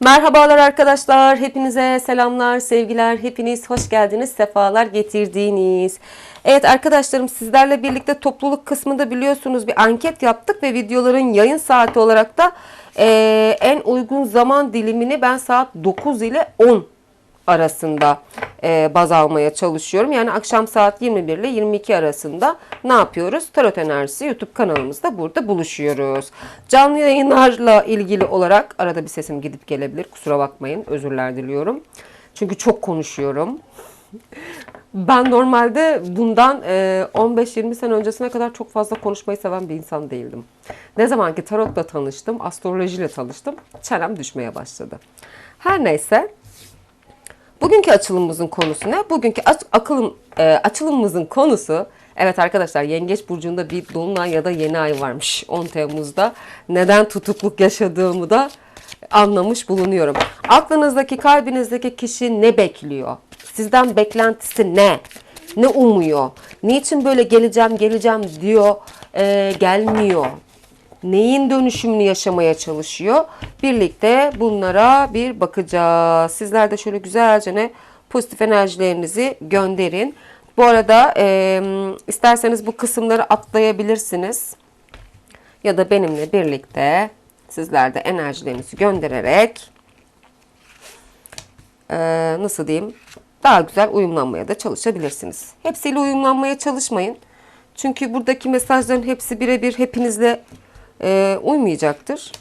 Merhabalar arkadaşlar. Hepinize selamlar, sevgiler. Hepiniz hoş geldiniz, sefalar getirdiniz. Evet arkadaşlarım sizlerle birlikte topluluk kısmında biliyorsunuz bir anket yaptık ve videoların yayın saati olarak da eee, en uygun zaman dilimini ben saat 9 ile 10 arasında e, baz almaya çalışıyorum. Yani akşam saat 21 ile 22 arasında ne yapıyoruz? Tarot Enerjisi YouTube kanalımızda burada buluşuyoruz. Canlı yayınlarla ilgili olarak arada bir sesim gidip gelebilir. Kusura bakmayın. Özürler diliyorum. Çünkü çok konuşuyorum. Ben normalde bundan e, 15-20 sene öncesine kadar çok fazla konuşmayı seven bir insan değildim. Ne zaman ki tarotla tanıştım, astrolojiyle tanıştım, çenem düşmeye başladı. Her neyse, Bugünkü açılımımızın konusu ne? Bugünkü aç- akılım, e, açılımımızın konusu Evet arkadaşlar Yengeç Burcu'nda bir dolunay ya da yeni ay varmış 10 Temmuz'da. Neden tutukluk yaşadığımı da anlamış bulunuyorum. Aklınızdaki, kalbinizdeki kişi ne bekliyor? Sizden beklentisi ne? Ne umuyor? Niçin böyle geleceğim geleceğim diyor, e, gelmiyor? Neyin dönüşümünü yaşamaya çalışıyor. Birlikte bunlara bir bakacağız. Sizler de şöyle güzelce ne pozitif enerjilerinizi gönderin. Bu arada e, isterseniz bu kısımları atlayabilirsiniz. Ya da benimle birlikte sizler de enerjilerinizi göndererek e, nasıl diyeyim daha güzel uyumlanmaya da çalışabilirsiniz. Hepsiyle uyumlanmaya çalışmayın. Çünkü buradaki mesajların hepsi birebir hepinizle e, uymayacaktır.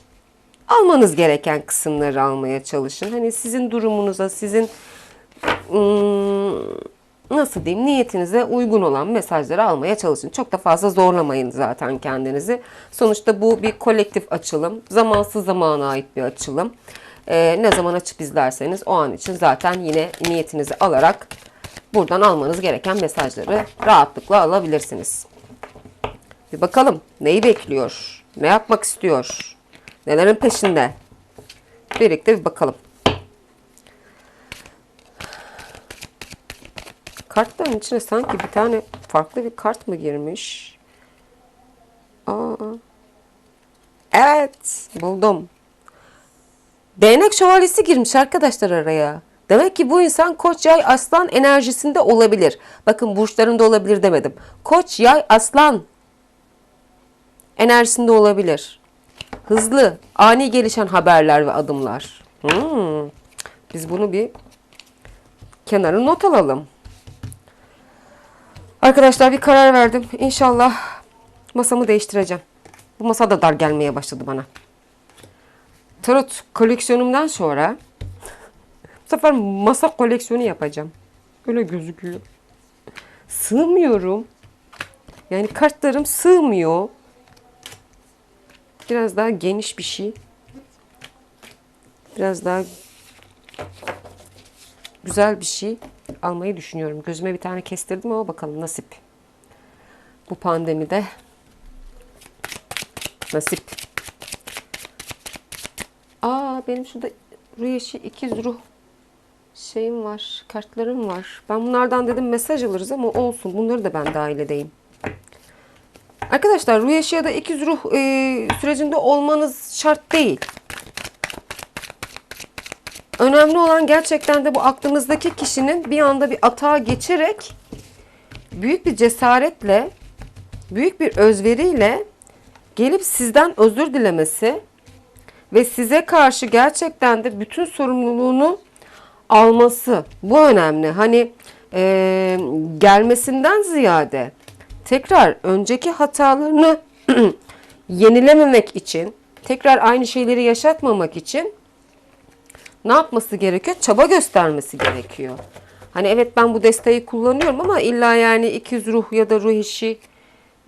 Almanız gereken kısımları almaya çalışın. Hani sizin durumunuza, sizin ım, nasıl diyeyim niyetinize uygun olan mesajları almaya çalışın. Çok da fazla zorlamayın zaten kendinizi. Sonuçta bu bir kolektif açılım. Zamansız zamana ait bir açılım. E, ne zaman açıp izlerseniz o an için zaten yine niyetinizi alarak buradan almanız gereken mesajları rahatlıkla alabilirsiniz. Bir bakalım neyi bekliyor? Ne yapmak istiyor? Nelerin peşinde? Birlikte bir bakalım. Kartların içine sanki bir tane farklı bir kart mı girmiş? Aa. Evet, buldum. Değnek şövalyesi girmiş arkadaşlar araya. Demek ki bu insan koç yay aslan enerjisinde olabilir. Bakın burçlarında olabilir demedim. Koç yay aslan enerjisinde olabilir. Hızlı, ani gelişen haberler ve adımlar. Hmm. Biz bunu bir kenara not alalım. Arkadaşlar bir karar verdim. İnşallah masamı değiştireceğim. Bu masa da dar gelmeye başladı bana. Tarot koleksiyonumdan sonra bu sefer masa koleksiyonu yapacağım. Öyle gözüküyor. Sığmıyorum. Yani kartlarım sığmıyor. Biraz daha geniş bir şey. Biraz daha güzel bir şey almayı düşünüyorum. Gözüme bir tane kestirdim ama bakalım nasip. Bu pandemide nasip. Aa benim şurada Rüyeşi ikiz ruh şeyim var, kartlarım var. Ben bunlardan dedim mesaj alırız ama olsun. Bunları da ben dahil edeyim. Arkadaşlar ruh eşi ya da ikiz ruh e, sürecinde olmanız şart değil. Önemli olan gerçekten de bu aklınızdaki kişinin bir anda bir atağa geçerek büyük bir cesaretle, büyük bir özveriyle gelip sizden özür dilemesi ve size karşı gerçekten de bütün sorumluluğunu alması. Bu önemli. Hani e, gelmesinden ziyade tekrar önceki hatalarını yenilememek için, tekrar aynı şeyleri yaşatmamak için ne yapması gerekiyor? Çaba göstermesi gerekiyor. Hani evet ben bu desteği kullanıyorum ama illa yani ikiz ruh ya da ruh işi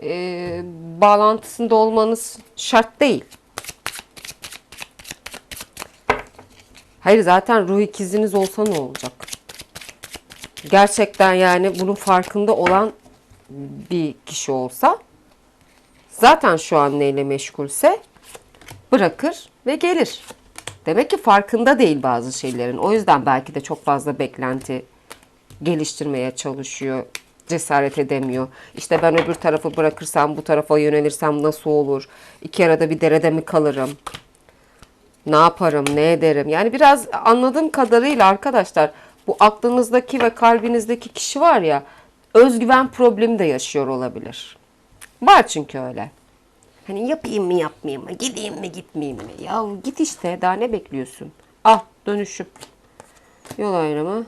e, bağlantısında olmanız şart değil. Hayır zaten ruh ikiziniz olsa ne olacak? Gerçekten yani bunun farkında olan bir kişi olsa zaten şu an neyle meşgulse bırakır ve gelir. Demek ki farkında değil bazı şeylerin. O yüzden belki de çok fazla beklenti geliştirmeye çalışıyor. Cesaret edemiyor. İşte ben öbür tarafı bırakırsam bu tarafa yönelirsem nasıl olur? İki arada bir derede mi kalırım? Ne yaparım, ne ederim? Yani biraz anladığım kadarıyla arkadaşlar bu aklınızdaki ve kalbinizdeki kişi var ya özgüven problemi de yaşıyor olabilir. Var çünkü öyle. Hani yapayım mı yapmayayım mı? Gideyim mi gitmeyeyim mi? Ya git işte daha ne bekliyorsun? Al dönüşüm. Yol ayrımı.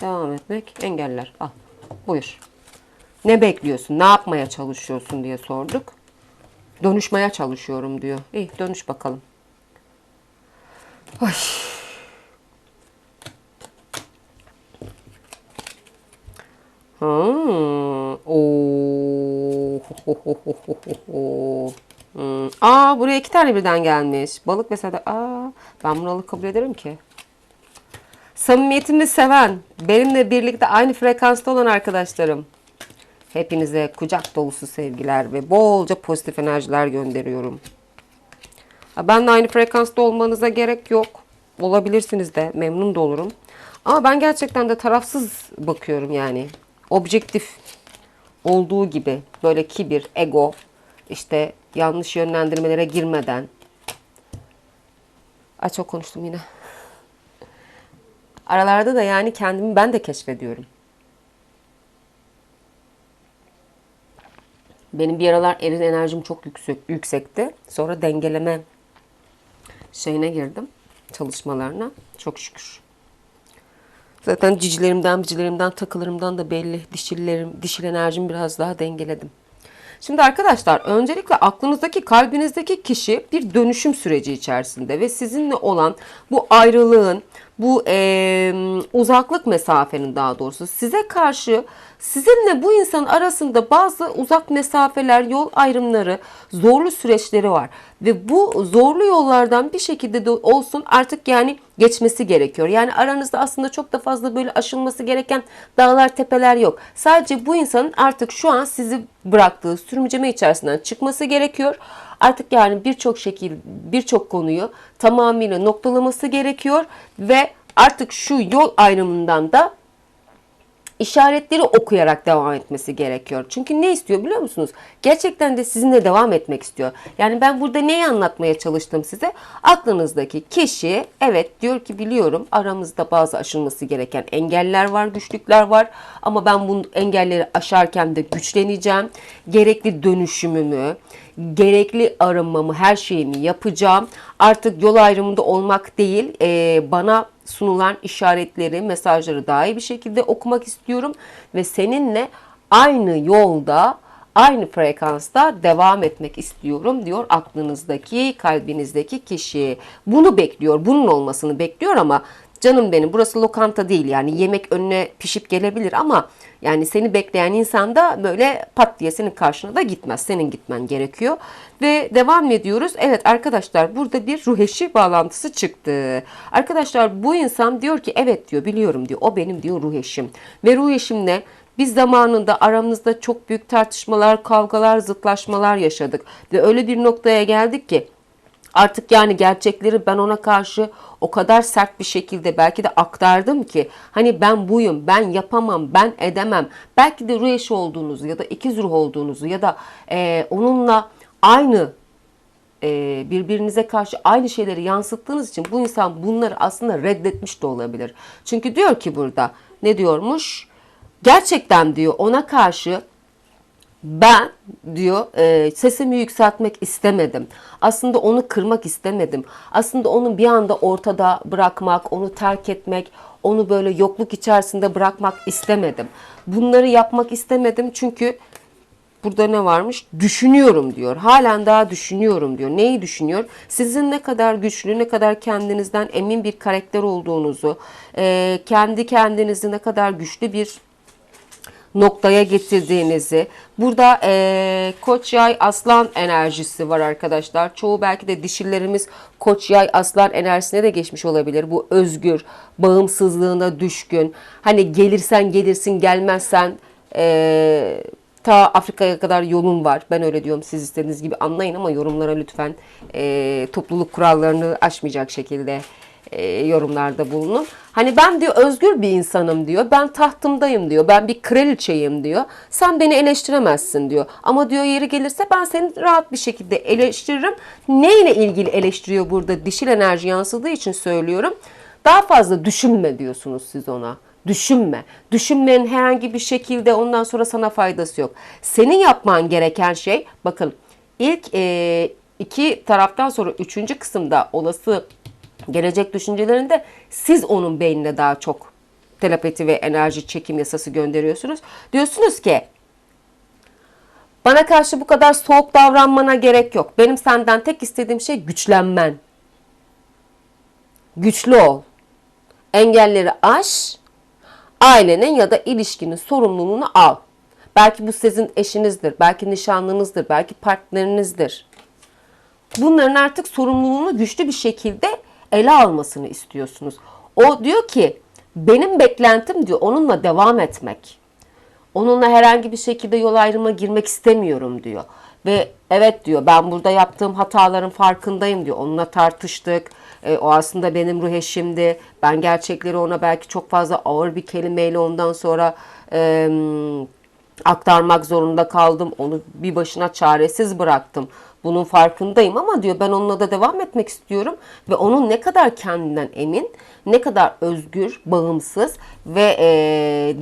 Devam etmek. Engeller. Al. Buyur. Ne bekliyorsun? Ne yapmaya çalışıyorsun diye sorduk. Dönüşmeye çalışıyorum diyor. İyi dönüş bakalım. Ay. Ha. Oo. Hmm. Aa buraya iki tane birden gelmiş. Balık mesela. Aa ben bunu alıp kabul ederim ki. Samimiyetimi seven, benimle birlikte aynı frekansta olan arkadaşlarım. Hepinize kucak dolusu sevgiler ve bolca pozitif enerjiler gönderiyorum. Ha, Benle aynı frekansta olmanıza gerek yok. Olabilirsiniz de memnun da olurum. Ama ben gerçekten de tarafsız bakıyorum yani. Objektif olduğu gibi böyle kibir, ego, işte yanlış yönlendirmelere girmeden. Ay çok konuştum yine. Aralarda da yani kendimi ben de keşfediyorum. Benim bir aralar eril enerjim çok yüksek, yüksekti. Sonra dengeleme şeyine girdim. Çalışmalarına. Çok şükür. Zaten cicilerimden, bicilerimden, takılarımdan da belli. Dişillerim, dişil enerjimi biraz daha dengeledim. Şimdi arkadaşlar öncelikle aklınızdaki, kalbinizdeki kişi bir dönüşüm süreci içerisinde ve sizinle olan bu ayrılığın, bu eee, uzaklık mesafenin daha doğrusu size karşı sizinle bu insanın arasında bazı uzak mesafeler, yol ayrımları, zorlu süreçleri var. Ve bu zorlu yollardan bir şekilde de olsun artık yani geçmesi gerekiyor. Yani aranızda aslında çok da fazla böyle aşılması gereken dağlar tepeler yok. Sadece bu insanın artık şu an sizi bıraktığı sürümceme içerisinden çıkması gerekiyor. Artık yani birçok şekil, birçok konuyu tamamıyla noktalaması gerekiyor ve artık şu yol ayrımından da işaretleri okuyarak devam etmesi gerekiyor. Çünkü ne istiyor biliyor musunuz? Gerçekten de sizinle devam etmek istiyor. Yani ben burada neyi anlatmaya çalıştım size? Aklınızdaki kişi evet diyor ki biliyorum aramızda bazı aşılması gereken engeller var, güçlükler var ama ben bu engelleri aşarken de güçleneceğim. Gerekli dönüşümümü, gerekli arınmamı, her şeyimi yapacağım. Artık yol ayrımında olmak değil, e, bana sunulan işaretleri, mesajları daha iyi bir şekilde okumak istiyorum ve seninle aynı yolda, aynı frekansta devam etmek istiyorum diyor aklınızdaki, kalbinizdeki kişi. Bunu bekliyor, bunun olmasını bekliyor ama canım benim burası lokanta değil yani yemek önüne pişip gelebilir ama yani seni bekleyen insan da böyle pat diye senin karşına da gitmez. Senin gitmen gerekiyor. Ve devam ediyoruz. Evet arkadaşlar burada bir ruh eşi bağlantısı çıktı. Arkadaşlar bu insan diyor ki evet diyor biliyorum diyor. O benim diyor ruh eşim. Ve ruh eşimle biz zamanında aramızda çok büyük tartışmalar, kavgalar, zıtlaşmalar yaşadık. Ve öyle bir noktaya geldik ki Artık yani gerçekleri ben ona karşı o kadar sert bir şekilde belki de aktardım ki hani ben buyum, ben yapamam, ben edemem. Belki de ruh eşi olduğunuzu ya da ikiz ruh olduğunuzu ya da e, onunla aynı e, birbirinize karşı aynı şeyleri yansıttığınız için bu insan bunları aslında reddetmiş de olabilir. Çünkü diyor ki burada ne diyormuş? Gerçekten diyor ona karşı ben diyor e, sesimi yükseltmek istemedim. Aslında onu kırmak istemedim. Aslında onu bir anda ortada bırakmak, onu terk etmek, onu böyle yokluk içerisinde bırakmak istemedim. Bunları yapmak istemedim çünkü burada ne varmış? Düşünüyorum diyor. Halen daha düşünüyorum diyor. Neyi düşünüyor? Sizin ne kadar güçlü, ne kadar kendinizden emin bir karakter olduğunuzu, e, kendi kendinizi ne kadar güçlü bir noktaya getirdiğinizi. Burada e, koç yay aslan enerjisi var arkadaşlar. Çoğu belki de dişillerimiz koç yay aslan enerjisine de geçmiş olabilir. Bu özgür, bağımsızlığına düşkün. Hani gelirsen gelirsin gelmezsen e, ta Afrika'ya kadar yolun var. Ben öyle diyorum siz istediğiniz gibi anlayın ama yorumlara lütfen e, topluluk kurallarını aşmayacak şekilde e, yorumlarda bulunun. Hani ben diyor özgür bir insanım diyor. Ben tahtımdayım diyor. Ben bir kraliçeyim diyor. Sen beni eleştiremezsin diyor. Ama diyor yeri gelirse ben seni rahat bir şekilde eleştiririm. Neyle ilgili eleştiriyor burada? Dişil enerji yansıdığı için söylüyorum. Daha fazla düşünme diyorsunuz siz ona. Düşünme. Düşünmenin herhangi bir şekilde ondan sonra sana faydası yok. Senin yapman gereken şey bakın ilk e, iki taraftan sonra üçüncü kısımda olası gelecek düşüncelerinde siz onun beynine daha çok telepati ve enerji çekim yasası gönderiyorsunuz. Diyorsunuz ki bana karşı bu kadar soğuk davranmana gerek yok. Benim senden tek istediğim şey güçlenmen. Güçlü ol. Engelleri aş. Ailenin ya da ilişkinin sorumluluğunu al. Belki bu sizin eşinizdir, belki nişanlınızdır, belki partnerinizdir. Bunların artık sorumluluğunu güçlü bir şekilde ele almasını istiyorsunuz. O diyor ki benim beklentim diyor onunla devam etmek. Onunla herhangi bir şekilde yol ayrıma girmek istemiyorum diyor. Ve evet diyor ben burada yaptığım hataların farkındayım diyor. Onunla tartıştık. E, o aslında benim ruh eşimdi. Ben gerçekleri ona belki çok fazla ağır bir kelimeyle ondan sonra e, aktarmak zorunda kaldım. Onu bir başına çaresiz bıraktım. Bunun farkındayım ama diyor ben onunla da devam etmek istiyorum ve onun ne kadar kendinden emin, ne kadar özgür, bağımsız ve e,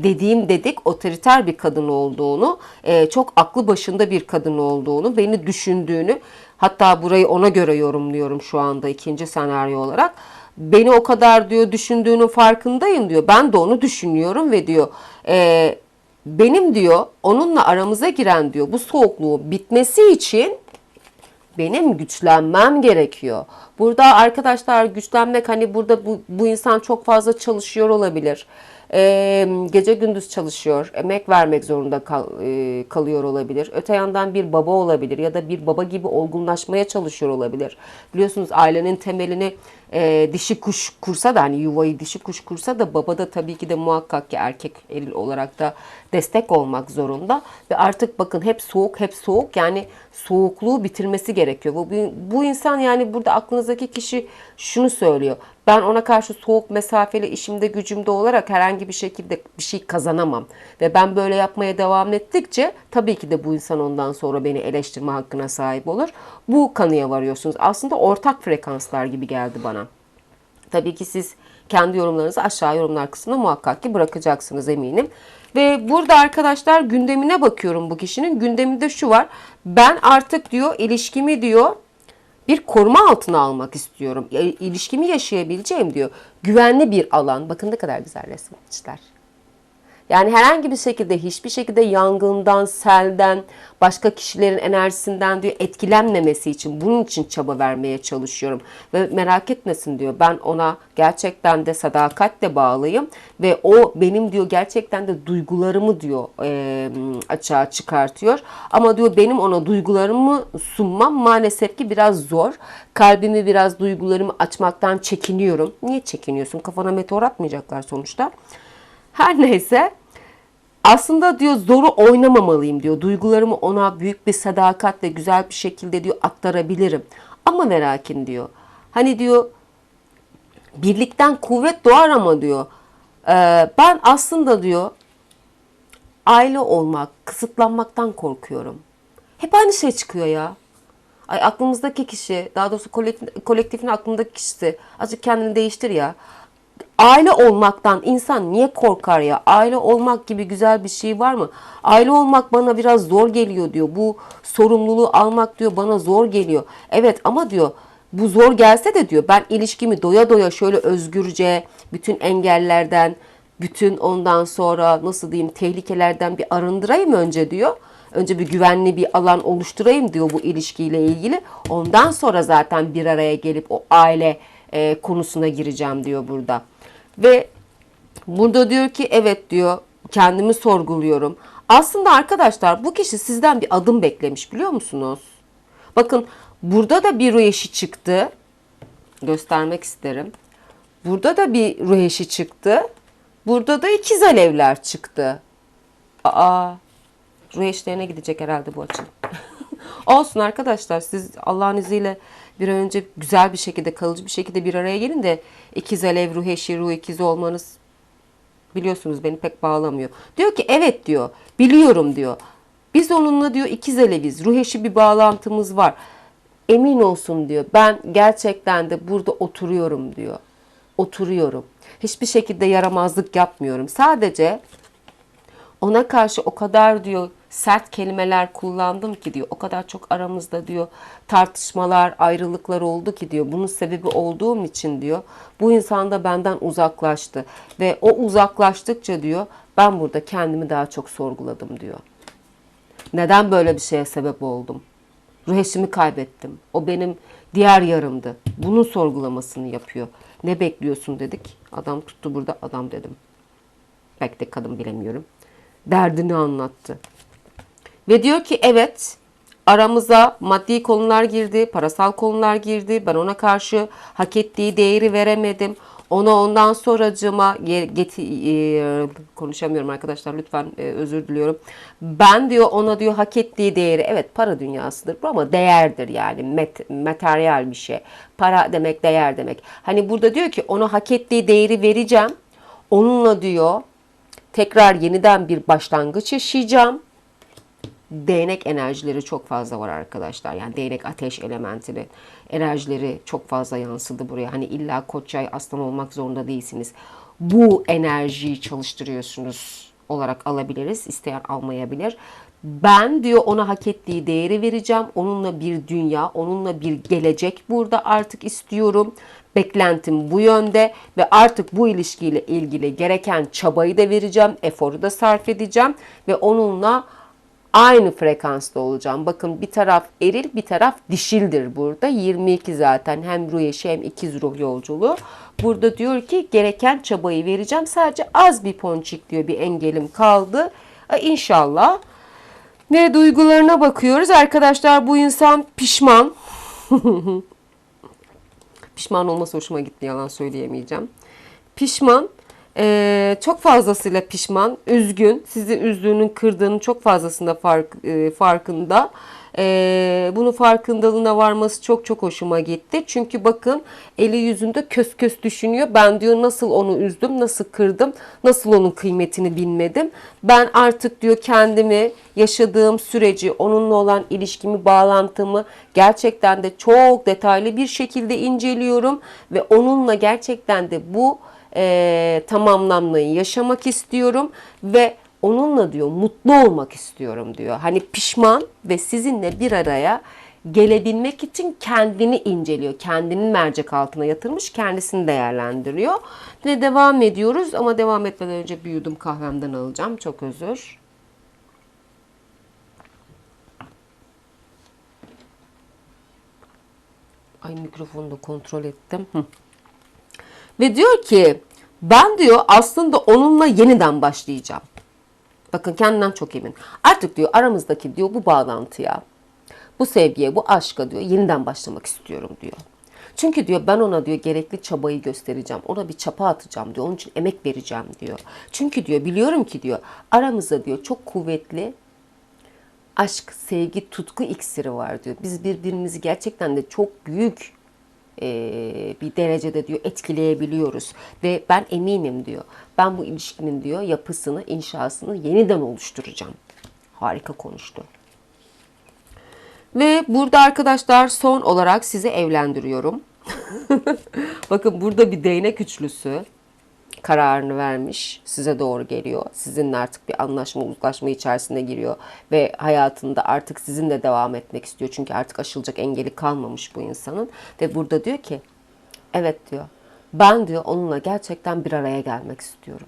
dediğim dedik otoriter bir kadın olduğunu, e, çok aklı başında bir kadın olduğunu, beni düşündüğünü, hatta burayı ona göre yorumluyorum şu anda ikinci senaryo olarak. Beni o kadar diyor düşündüğünün farkındayım diyor. Ben de onu düşünüyorum ve diyor e, benim diyor onunla aramıza giren diyor bu soğukluğu bitmesi için benim güçlenmem gerekiyor. Burada arkadaşlar güçlenmek hani burada bu, bu insan çok fazla çalışıyor olabilir. Ee, gece gündüz çalışıyor, emek vermek zorunda kal, e, kalıyor olabilir. Öte yandan bir baba olabilir ya da bir baba gibi olgunlaşmaya çalışıyor olabilir. Biliyorsunuz ailenin temelini e, dişi kuş kursa da hani yuvayı dişi kuş kursa da baba da tabii ki de muhakkak ki erkek eril olarak da destek olmak zorunda. Ve artık bakın hep soğuk hep soğuk yani soğukluğu bitirmesi gerekiyor. Bu, bu insan yani burada aklınızdaki kişi şunu söylüyor. Ben ona karşı soğuk mesafeli işimde gücümde olarak herhangi bir şekilde bir şey kazanamam. Ve ben böyle yapmaya devam ettikçe tabii ki de bu insan ondan sonra beni eleştirme hakkına sahip olur. Bu kanıya varıyorsunuz. Aslında ortak frekanslar gibi geldi bana. Tabii ki siz kendi yorumlarınızı aşağı yorumlar kısmına muhakkak ki bırakacaksınız eminim. Ve burada arkadaşlar gündemine bakıyorum bu kişinin. Gündeminde şu var. Ben artık diyor ilişkimi diyor bir koruma altına almak istiyorum. İlişkimi yaşayabileceğim diyor. Güvenli bir alan. Bakın ne kadar güzel resimler. Yani herhangi bir şekilde hiçbir şekilde yangından, selden, başka kişilerin enerjisinden diyor etkilenmemesi için bunun için çaba vermeye çalışıyorum. Ve merak etmesin diyor ben ona gerçekten de sadakatle bağlıyım ve o benim diyor gerçekten de duygularımı diyor e, açığa çıkartıyor. Ama diyor benim ona duygularımı sunmam maalesef ki biraz zor. Kalbimi biraz duygularımı açmaktan çekiniyorum. Niye çekiniyorsun? Kafana meteor atmayacaklar sonuçta. Her neyse aslında diyor zoru oynamamalıyım diyor. Duygularımı ona büyük bir sadakatle güzel bir şekilde diyor aktarabilirim. Ama merakin diyor. Hani diyor birlikten kuvvet doğar ama diyor. E, ben aslında diyor aile olmak, kısıtlanmaktan korkuyorum. Hep aynı şey çıkıyor ya. Ay aklımızdaki kişi, daha doğrusu kolektif, kolektifin aklındaki kişisi azıcık kendini değiştir ya aile olmaktan insan niye korkar ya? Aile olmak gibi güzel bir şey var mı? Aile olmak bana biraz zor geliyor diyor. Bu sorumluluğu almak diyor bana zor geliyor. Evet ama diyor bu zor gelse de diyor ben ilişkimi doya doya şöyle özgürce bütün engellerden, bütün ondan sonra nasıl diyeyim tehlikelerden bir arındırayım önce diyor. Önce bir güvenli bir alan oluşturayım diyor bu ilişkiyle ilgili. Ondan sonra zaten bir araya gelip o aile e, konusuna gireceğim diyor burada. Ve burada diyor ki evet diyor kendimi sorguluyorum. Aslında arkadaşlar bu kişi sizden bir adım beklemiş biliyor musunuz? Bakın burada da bir ruh eşi çıktı. Göstermek isterim. Burada da bir ruh eşi çıktı. Burada da ikiz alevler çıktı. Aa, ruh eşlerine gidecek herhalde bu açı. Olsun arkadaşlar siz Allah'ın izniyle bir an önce güzel bir şekilde kalıcı bir şekilde bir araya gelin de ikiz alev ruh eşi ruh ikizi olmanız biliyorsunuz beni pek bağlamıyor. Diyor ki evet diyor biliyorum diyor. Biz onunla diyor ikiz aleviz ruh eşi bir bağlantımız var. Emin olsun diyor ben gerçekten de burada oturuyorum diyor. Oturuyorum. Hiçbir şekilde yaramazlık yapmıyorum. Sadece ona karşı o kadar diyor sert kelimeler kullandım ki diyor. O kadar çok aramızda diyor tartışmalar, ayrılıklar oldu ki diyor. Bunun sebebi olduğum için diyor. Bu insan da benden uzaklaştı ve o uzaklaştıkça diyor ben burada kendimi daha çok sorguladım diyor. Neden böyle bir şeye sebep oldum? Ruh eşimi kaybettim. O benim diğer yarımdı. Bunun sorgulamasını yapıyor. Ne bekliyorsun dedik. Adam tuttu burada adam dedim. Belki de kadın bilemiyorum. Derdini anlattı. Ve diyor ki evet aramıza maddi konular girdi, parasal konular girdi. Ben ona karşı hak ettiği değeri veremedim. Ona ondan sonracıma ge- geti- e, konuşamıyorum arkadaşlar lütfen e, özür diliyorum. Ben diyor ona diyor hak ettiği değeri evet para dünyasıdır bu ama değerdir yani met, materyal bir şey. Para demek değer demek. Hani burada diyor ki ona hak ettiği değeri vereceğim. Onunla diyor tekrar yeniden bir başlangıç yaşayacağım değnek enerjileri çok fazla var arkadaşlar. Yani değnek ateş elementleri enerjileri çok fazla yansıdı buraya. Hani illa koç yay aslan olmak zorunda değilsiniz. Bu enerjiyi çalıştırıyorsunuz olarak alabiliriz. İsteyen almayabilir. Ben diyor ona hak ettiği değeri vereceğim. Onunla bir dünya, onunla bir gelecek burada artık istiyorum. Beklentim bu yönde ve artık bu ilişkiyle ilgili gereken çabayı da vereceğim, eforu da sarf edeceğim ve onunla aynı frekansta olacağım. Bakın bir taraf eril bir taraf dişildir burada. 22 zaten hem ruh eşi hem ikiz ruh yolculuğu. Burada diyor ki gereken çabayı vereceğim. Sadece az bir ponçik diyor bir engelim kaldı. E, İnşallah. Ve duygularına bakıyoruz. Arkadaşlar bu insan pişman. pişman olması hoşuma gitti yalan söyleyemeyeceğim. Pişman ee, çok fazlasıyla pişman, üzgün, sizi üzdüğünün, kırdığının çok fazlasında fark, e, farkında. Ee, bunun farkındalığına varması çok çok hoşuma gitti. Çünkü bakın eli yüzünde kös kös düşünüyor. Ben diyor nasıl onu üzdüm, nasıl kırdım, nasıl onun kıymetini bilmedim. Ben artık diyor kendimi, yaşadığım süreci, onunla olan ilişkimi, bağlantımı gerçekten de çok detaylı bir şekilde inceliyorum. Ve onunla gerçekten de bu e, tamamlanmayı yaşamak istiyorum ve onunla diyor mutlu olmak istiyorum diyor. Hani pişman ve sizinle bir araya gelebilmek için kendini inceliyor. Kendini mercek altına yatırmış, kendisini değerlendiriyor. Ve devam ediyoruz ama devam etmeden önce bir yudum kahvemden alacağım. Çok özür. Ay mikrofonu da kontrol ettim. Hı. Ve diyor ki ben diyor aslında onunla yeniden başlayacağım. Bakın kendinden çok emin. Artık diyor aramızdaki diyor bu bağlantıya, bu sevgiye, bu aşka diyor yeniden başlamak istiyorum diyor. Çünkü diyor ben ona diyor gerekli çabayı göstereceğim. Ona bir çapa atacağım diyor. Onun için emek vereceğim diyor. Çünkü diyor biliyorum ki diyor aramızda diyor çok kuvvetli aşk, sevgi, tutku iksiri var diyor. Biz birbirimizi gerçekten de çok büyük bir derecede diyor etkileyebiliyoruz ve ben eminim diyor. Ben bu ilişkinin diyor yapısını, inşasını yeniden oluşturacağım. Harika konuştu. Ve burada arkadaşlar son olarak sizi evlendiriyorum. Bakın burada bir değnek üçlüsü kararını vermiş. Size doğru geliyor. Sizinle artık bir anlaşma, uzlaşma içerisine giriyor. Ve hayatında artık sizinle devam etmek istiyor. Çünkü artık aşılacak engeli kalmamış bu insanın. Ve burada diyor ki, evet diyor, ben diyor onunla gerçekten bir araya gelmek istiyorum.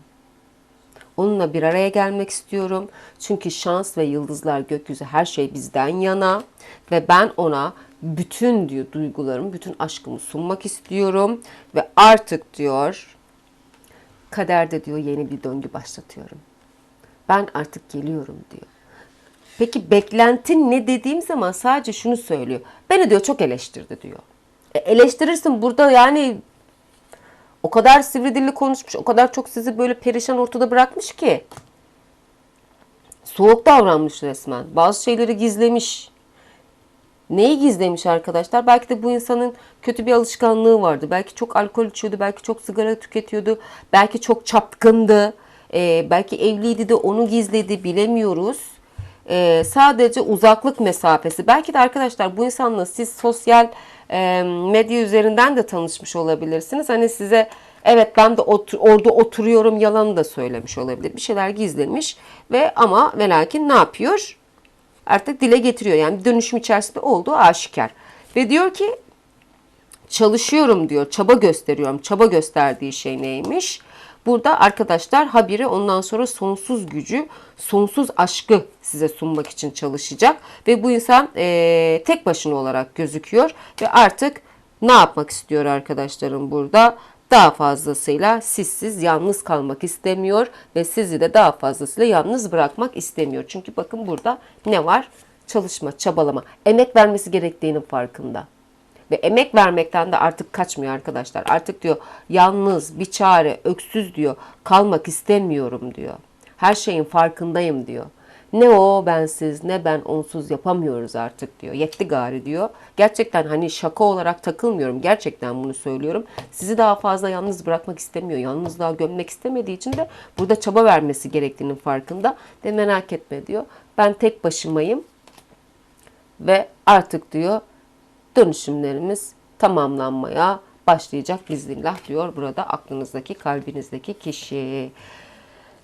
Onunla bir araya gelmek istiyorum. Çünkü şans ve yıldızlar gökyüzü her şey bizden yana. Ve ben ona bütün diyor duygularımı, bütün aşkımı sunmak istiyorum. Ve artık diyor kaderde diyor yeni bir döngü başlatıyorum. Ben artık geliyorum diyor. Peki beklentin ne dediğim zaman sadece şunu söylüyor. Beni diyor çok eleştirdi diyor. E, eleştirirsin burada yani o kadar sivri dilli konuşmuş, o kadar çok sizi böyle perişan ortada bırakmış ki. Soğuk davranmış resmen. Bazı şeyleri gizlemiş. Neyi gizlemiş arkadaşlar? Belki de bu insanın kötü bir alışkanlığı vardı. Belki çok alkol içiyordu, belki çok sigara tüketiyordu, belki çok çapkındı, Ee, belki evliydi de onu gizledi bilemiyoruz. Ee, sadece uzaklık mesafesi. Belki de arkadaşlar bu insanla siz sosyal e, medya üzerinden de tanışmış olabilirsiniz. Hani size evet ben de otur- orada oturuyorum yalanı da söylemiş olabilir. Bir şeyler gizlemiş ve ama ve lakin ne yapıyor? Artık dile getiriyor. Yani dönüşüm içerisinde olduğu aşikar. Ve diyor ki çalışıyorum diyor. Çaba gösteriyorum. Çaba gösterdiği şey neymiş? Burada arkadaşlar habire ondan sonra sonsuz gücü, sonsuz aşkı size sunmak için çalışacak. Ve bu insan eee, tek başına olarak gözüküyor. Ve artık ne yapmak istiyor arkadaşlarım burada? Daha fazlasıyla sizsiz yalnız kalmak istemiyor ve sizi de daha fazlasıyla yalnız bırakmak istemiyor. Çünkü bakın burada ne var? Çalışma, çabalama, emek vermesi gerektiğinin farkında. Ve emek vermekten de artık kaçmıyor arkadaşlar. Artık diyor yalnız, bir çare, öksüz diyor. Kalmak istemiyorum diyor. Her şeyin farkındayım diyor. Ne o bensiz ne ben onsuz yapamıyoruz artık diyor. Yetti gari diyor. Gerçekten hani şaka olarak takılmıyorum. Gerçekten bunu söylüyorum. Sizi daha fazla yalnız bırakmak istemiyor. Yalnızlığa gömmek istemediği için de burada çaba vermesi gerektiğinin farkında. Ve merak etme diyor. Ben tek başımayım ve artık diyor dönüşümlerimiz tamamlanmaya başlayacak biiznillah diyor burada aklınızdaki kalbinizdeki kişi.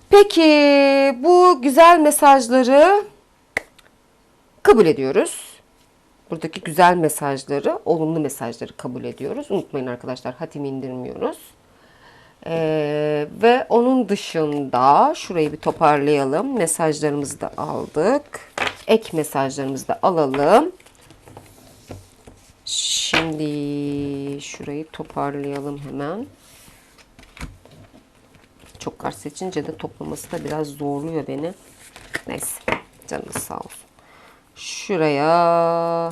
Peki bu güzel mesajları kabul ediyoruz. Buradaki güzel mesajları, olumlu mesajları kabul ediyoruz. Unutmayın arkadaşlar hatimi indirmiyoruz. Ee, ve onun dışında şurayı bir toparlayalım. Mesajlarımızı da aldık. Ek mesajlarımızı da alalım. Şimdi şurayı toparlayalım hemen. Çok kart seçince de toplaması da biraz zorluyor beni. Neyse canınız sağ olsun. Şuraya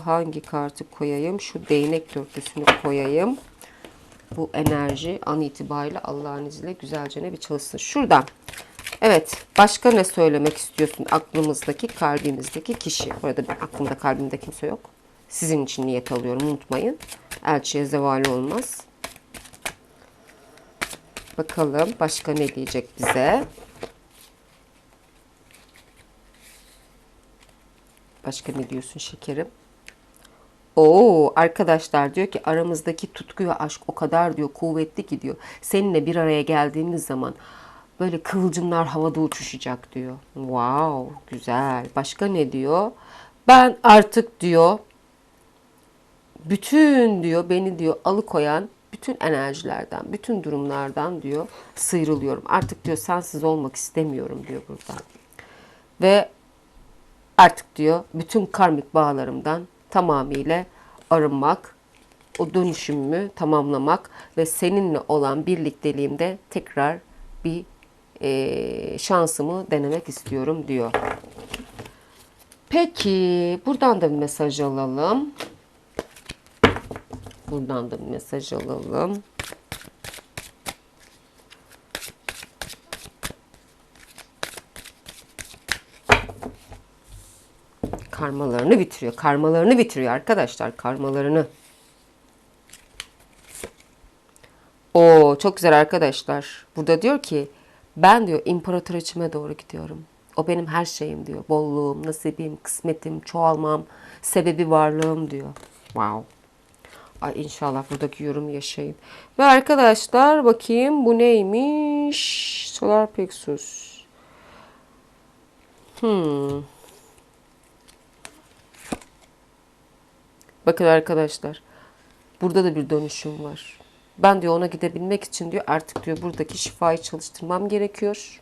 hangi kartı koyayım? Şu değnek dörtlüsünü koyayım. Bu enerji an itibariyle Allah'ın izniyle güzelce bir çalışsın. Şuradan. Evet. Başka ne söylemek istiyorsun aklımızdaki, kalbimizdeki kişi? Burada aklımda, kalbimde kimse yok. Sizin için niyet alıyorum. Unutmayın. Elçiye zevali olmaz. Bakalım başka ne diyecek bize? Başka ne diyorsun şekerim? Oo arkadaşlar diyor ki aramızdaki tutku ve aşk o kadar diyor kuvvetli ki diyor. Seninle bir araya geldiğimiz zaman böyle kıvılcımlar havada uçuşacak diyor. Wow güzel. Başka ne diyor? Ben artık diyor bütün diyor beni diyor alıkoyan bütün enerjilerden, bütün durumlardan diyor sıyrılıyorum. Artık diyor sensiz olmak istemiyorum diyor burada. Ve artık diyor bütün karmik bağlarımdan tamamıyla arınmak, o dönüşümümü tamamlamak ve seninle olan birlikteliğimde tekrar bir eee, şansımı denemek istiyorum diyor. Peki buradan da bir mesaj alalım. Buradan da bir mesaj alalım. Karmalarını bitiriyor. Karmalarını bitiriyor arkadaşlar. Karmalarını. Oo çok güzel arkadaşlar. Burada diyor ki ben diyor imparatoriçime doğru gidiyorum. O benim her şeyim diyor. Bolluğum, nasibim, kısmetim, çoğalmam, sebebi varlığım diyor. Wow. Ay inşallah buradaki yorum yaşayın. Ve arkadaşlar bakayım bu neymiş? Solar Plexus. Hmm. Bakın arkadaşlar. Burada da bir dönüşüm var. Ben diyor ona gidebilmek için diyor artık diyor buradaki şifayı çalıştırmam gerekiyor.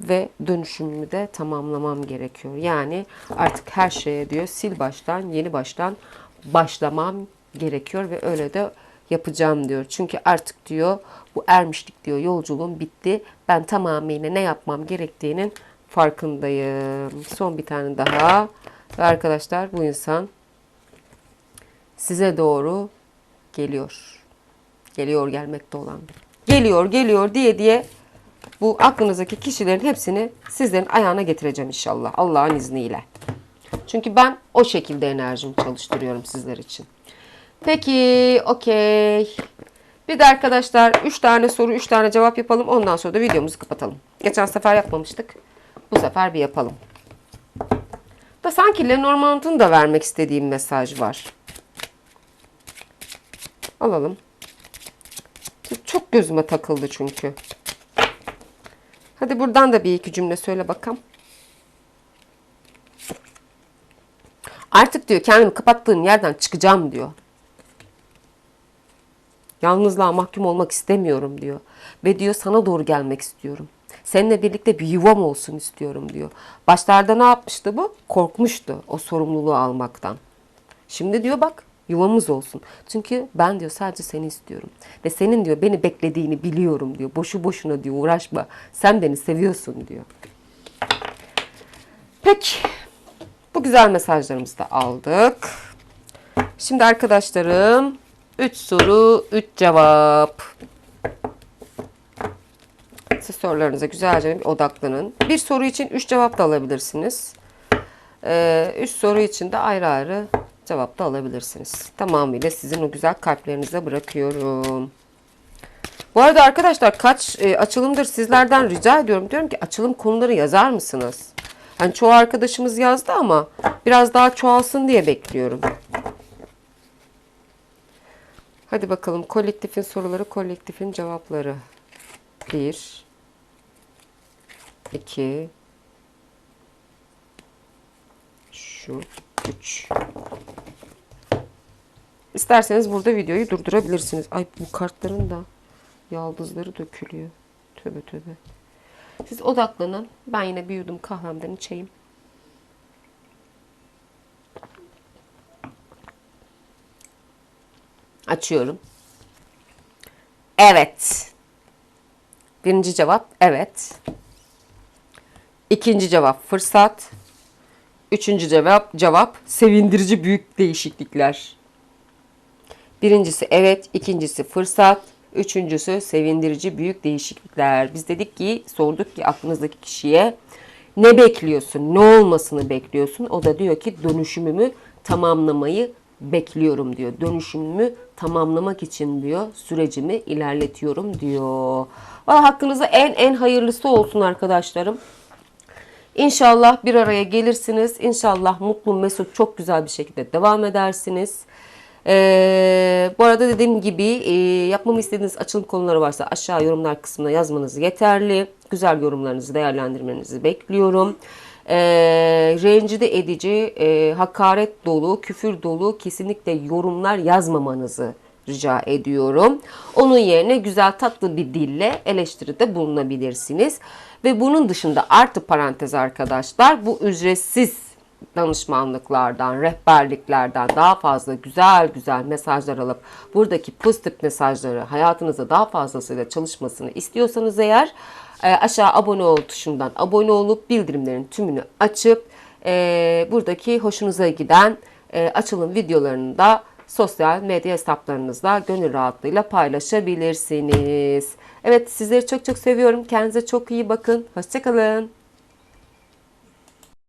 Ve dönüşümümü de tamamlamam gerekiyor. Yani artık her şeye diyor sil baştan, yeni baştan başlamam gerekiyor ve öyle de yapacağım diyor. Çünkü artık diyor bu ermişlik diyor yolculuğum bitti. Ben tamamıyla ne yapmam gerektiğinin farkındayım. Son bir tane daha. Ve arkadaşlar bu insan size doğru geliyor. Geliyor gelmekte olan. Geliyor geliyor diye diye bu aklınızdaki kişilerin hepsini sizlerin ayağına getireceğim inşallah. Allah'ın izniyle. Çünkü ben o şekilde enerjimi çalıştırıyorum sizler için. Peki, okey. Bir de arkadaşlar 3 tane soru, 3 tane cevap yapalım. Ondan sonra da videomuzu kapatalım. Geçen sefer yapmamıştık. Bu sefer bir yapalım. Da sanki Lenormand'ın da vermek istediğim mesaj var. Alalım. Çok gözüme takıldı çünkü. Hadi buradan da bir iki cümle söyle bakalım. Artık diyor kendimi kapattığım yerden çıkacağım diyor. Yalnızlığa mahkum olmak istemiyorum diyor. Ve diyor sana doğru gelmek istiyorum. Seninle birlikte bir yuvam olsun istiyorum diyor. Başlarda ne yapmıştı bu? Korkmuştu o sorumluluğu almaktan. Şimdi diyor bak yuvamız olsun. Çünkü ben diyor sadece seni istiyorum. Ve senin diyor beni beklediğini biliyorum diyor. Boşu boşuna diyor uğraşma. Sen beni seviyorsun diyor. Peki. Bu güzel mesajlarımızı da aldık. Şimdi arkadaşlarım 3 soru 3 cevap. Siz sorularınıza güzelce bir odaklanın. Bir soru için 3 cevap da alabilirsiniz. 3 ee, soru için de ayrı ayrı cevap da alabilirsiniz. Tamamıyla sizin o güzel kalplerinize bırakıyorum. Bu arada arkadaşlar kaç e, açılımdır sizlerden rica ediyorum. Diyorum ki açılım konuları yazar mısınız? Hani çoğu arkadaşımız yazdı ama biraz daha çoğalsın diye bekliyorum. Hadi bakalım kolektifin soruları, kolektifin cevapları. 1 2 şu 3 İsterseniz burada videoyu durdurabilirsiniz. Ay bu kartların da yaldızları dökülüyor. Tövbe tövbe. Siz odaklanın. Ben yine bir yudum kahvemden içeyim. Açıyorum. Evet. Birinci cevap evet. İkinci cevap fırsat. Üçüncü cevap cevap sevindirici büyük değişiklikler. Birincisi evet, ikincisi fırsat, üçüncüsü sevindirici büyük değişiklikler. Biz dedik ki sorduk ki aklınızdaki kişiye ne bekliyorsun, ne olmasını bekliyorsun? O da diyor ki dönüşümümü tamamlamayı bekliyorum diyor. Dönüşümümü tamamlamak için diyor sürecimi ilerletiyorum diyor. Valla hakkınızda en en hayırlısı olsun arkadaşlarım. İnşallah bir araya gelirsiniz. İnşallah mutlu mesut çok güzel bir şekilde devam edersiniz. Ee, bu arada dediğim gibi e, yapmamı istediğiniz açılım konuları varsa aşağı yorumlar kısmına yazmanız yeterli. Güzel yorumlarınızı değerlendirmenizi bekliyorum. Ee, rencide edici, e, hakaret dolu, küfür dolu kesinlikle yorumlar yazmamanızı rica ediyorum. Onun yerine güzel tatlı bir dille eleştiride bulunabilirsiniz. Ve bunun dışında artı parantez arkadaşlar bu ücretsiz danışmanlıklardan, rehberliklerden daha fazla güzel güzel mesajlar alıp buradaki pozitif mesajları hayatınızda daha fazlasıyla çalışmasını istiyorsanız eğer e, aşağı abone ol tuşundan abone olup bildirimlerin tümünü açıp e, buradaki hoşunuza giden e, açılım videolarını da sosyal medya hesaplarınızda gönül rahatlığıyla paylaşabilirsiniz. Evet sizleri çok çok seviyorum. Kendinize çok iyi bakın. Hoşçakalın.